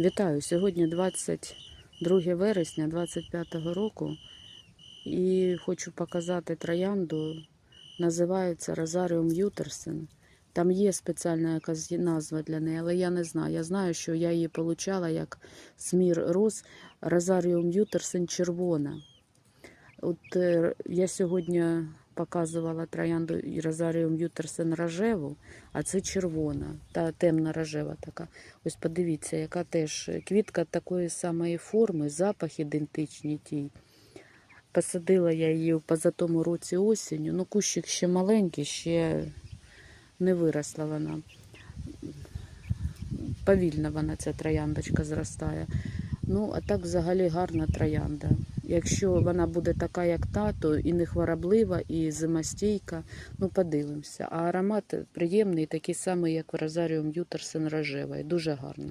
Вітаю! Сьогодні 22 вересня 25 року і хочу показати троянду. Називається Розаріум Ютерсен. Там є спеціальна якась назва для неї, але я не знаю. Я знаю, що я її отримала як смір роз Розаріум Ютерсен червона. От е, я сьогодні показувала троянду Розаріум Ютерсен рожеву, а це червона, та темна рожева така. Ось подивіться, яка теж квітка такої самої форми, запах ідентичний тій. Посадила я її в позатому році осінню. Ну, кущик ще маленький, ще не виросла вона. Повільно вона, ця трояндочка зростає. Ну, а так взагалі гарна троянда. Якщо вона буде така, як тато, і не хвороблива, і зимостійка, ну подивимося. А аромат приємний, такий самий, як в Розаріум Ютерсен рожева, і дуже гарно.